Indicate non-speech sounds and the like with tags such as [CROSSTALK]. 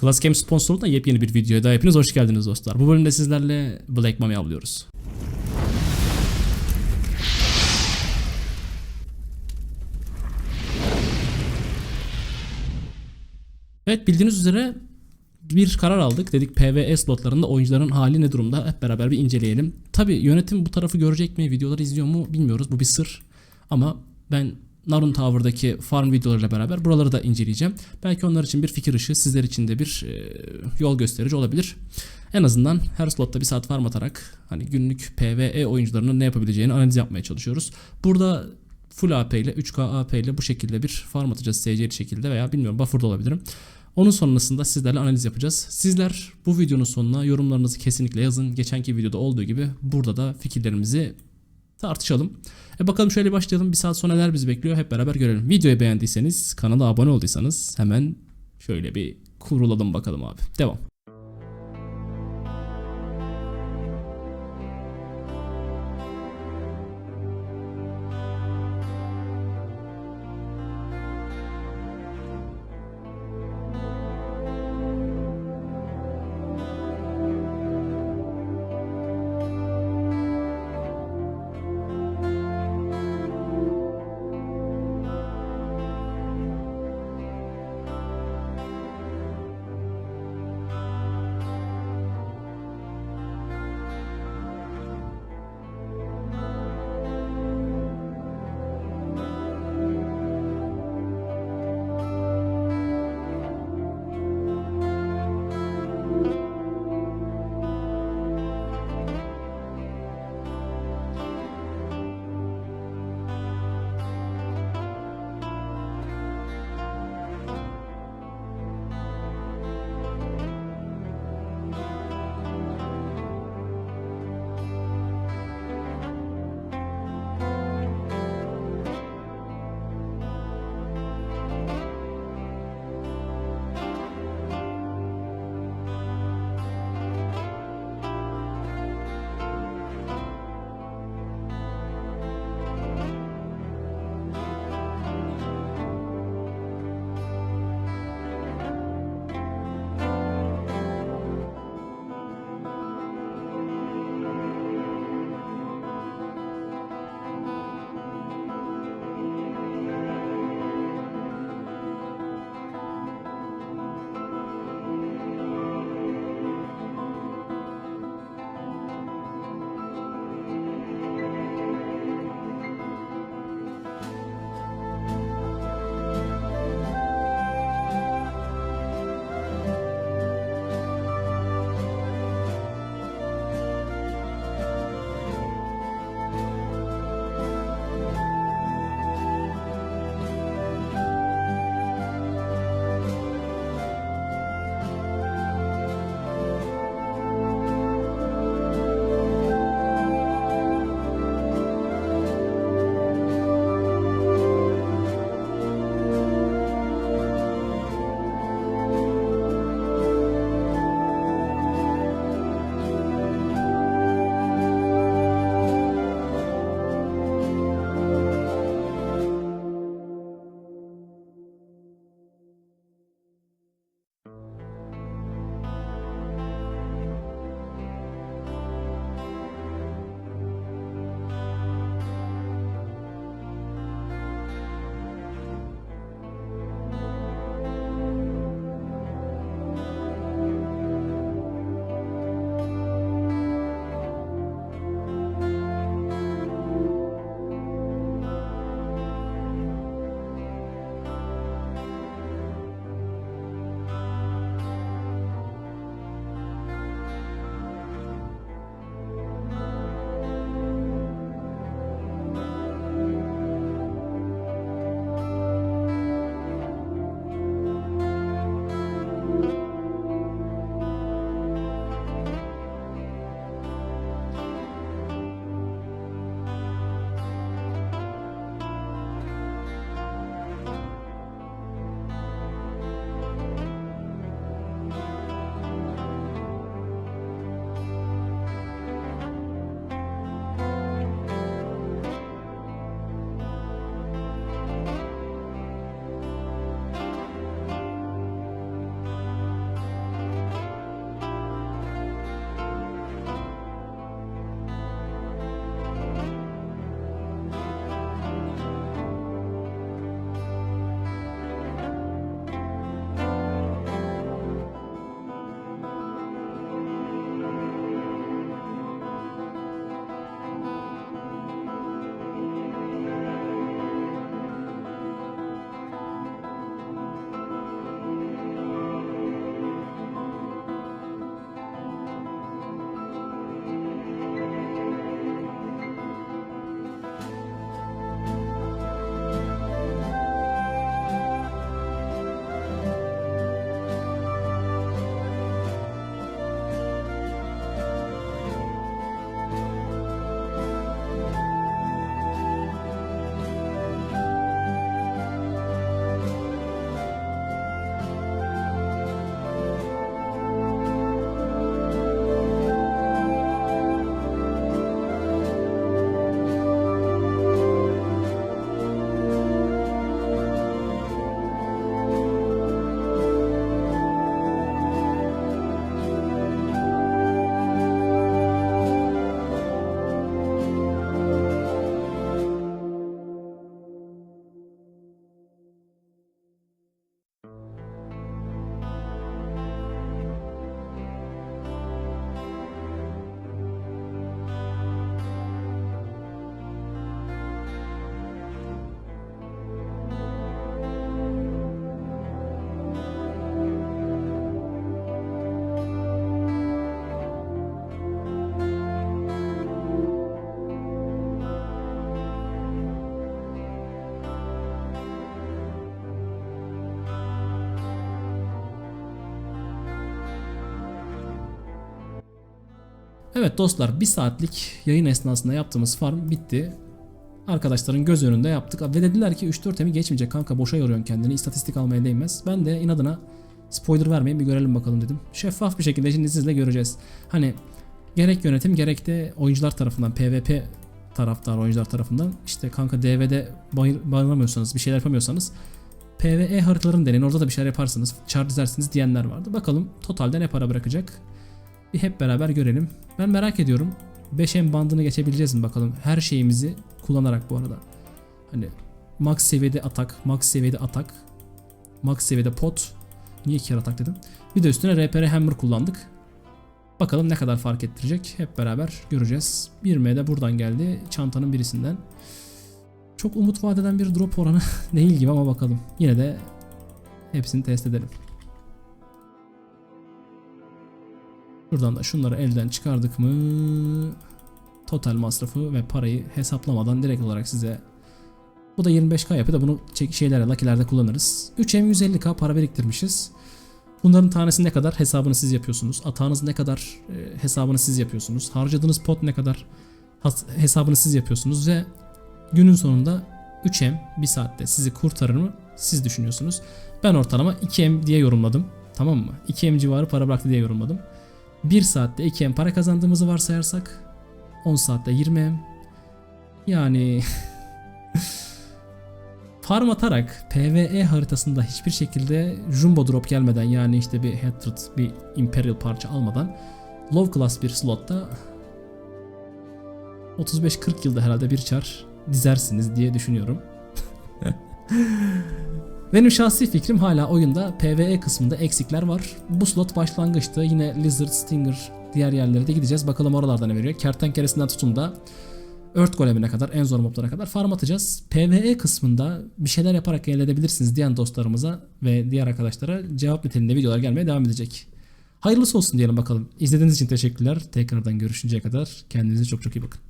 Class Game sponsorluğunda yepyeni bir videoya daha hepiniz hoş geldiniz dostlar. Bu bölümde sizlerle Black Mummy avlıyoruz. Evet bildiğiniz üzere bir karar aldık. Dedik PvE slotlarında oyuncuların hali ne durumda hep beraber bir inceleyelim. Tabi yönetim bu tarafı görecek mi, videoları izliyor mu bilmiyoruz. Bu bir sır. Ama ben Narun Tower'daki farm videolarıyla beraber buraları da inceleyeceğim. Belki onlar için bir fikir ışığı, sizler için de bir e, yol gösterici olabilir. En azından her slotta bir saat farm atarak hani günlük PvE oyuncularının ne yapabileceğini analiz yapmaya çalışıyoruz. Burada full AP ile 3K AP ile bu şekilde bir farm atacağız SC'li şekilde veya bilmiyorum buffer'da olabilirim. Onun sonrasında sizlerle analiz yapacağız. Sizler bu videonun sonuna yorumlarınızı kesinlikle yazın. Geçenki videoda olduğu gibi burada da fikirlerimizi tartışalım. E bakalım şöyle başlayalım. Bir saat sonra neler bizi bekliyor hep beraber görelim. Videoyu beğendiyseniz, kanala abone olduysanız hemen şöyle bir kurulalım bakalım abi. Devam. Evet dostlar bir saatlik yayın esnasında yaptığımız farm bitti. Arkadaşların göz önünde yaptık ve dediler ki 3-4 emi geçmeyecek kanka boşa yoruyorsun kendini istatistik almaya değmez. Ben de inadına spoiler vermeyin bir görelim bakalım dedim. Şeffaf bir şekilde şimdi sizle göreceğiz. Hani gerek yönetim gerek de oyuncular tarafından PvP taraftar oyuncular tarafından işte kanka DV'de bayılamıyorsanız bir şeyler yapamıyorsanız PvE haritalarını deneyin orada da bir şeyler yaparsınız dizersiniz diyenler vardı. Bakalım totalde ne para bırakacak bir hep beraber görelim. Ben merak ediyorum 5M bandını geçebileceğiz mi bakalım her şeyimizi kullanarak bu arada. Hani max seviyede atak, max seviyede atak, max seviyede pot. Niye iki kere atak dedim. Bir de üstüne RPR Hammer kullandık. Bakalım ne kadar fark ettirecek hep beraber göreceğiz. 1M de buradan geldi çantanın birisinden. Çok umut vadeden bir drop oranı [LAUGHS] değil gibi ama bakalım. Yine de hepsini test edelim. Şuradan da şunları elden çıkardık mı total masrafı ve parayı hesaplamadan direkt olarak size bu da 25k yapıyor da bunu çek şeylere lucky'lerde kullanırız. 3M 150k para biriktirmişiz. Bunların tanesi ne kadar hesabını siz yapıyorsunuz. Atağınız ne kadar e, hesabını siz yapıyorsunuz. Harcadığınız pot ne kadar hesabını siz yapıyorsunuz ve günün sonunda 3M bir saatte sizi kurtarır mı siz düşünüyorsunuz. Ben ortalama 2M diye yorumladım. Tamam mı? 2M civarı para bıraktı diye yorumladım. 1 saatte 2M para kazandığımızı varsayarsak 10 saatte 20M yani [LAUGHS] farm atarak PvE haritasında hiçbir şekilde jumbo drop gelmeden yani işte bir hatred bir imperial parça almadan low class bir slotta 35-40 yılda herhalde bir çar dizersiniz diye düşünüyorum. [LAUGHS] Benim şahsi fikrim hala oyunda PvE kısmında eksikler var. Bu slot başlangıçta yine Lizard, Stinger diğer yerlere de gideceğiz. Bakalım oralarda ne veriyor. Kertenkelesinden tutun da Earth Golem'ine kadar en zor moblara kadar farm atacağız. PvE kısmında bir şeyler yaparak elde edebilirsiniz diyen dostlarımıza ve diğer arkadaşlara cevap niteliğinde videolar gelmeye devam edecek. Hayırlısı olsun diyelim bakalım. İzlediğiniz için teşekkürler. Tekrardan görüşünceye kadar kendinize çok çok iyi bakın.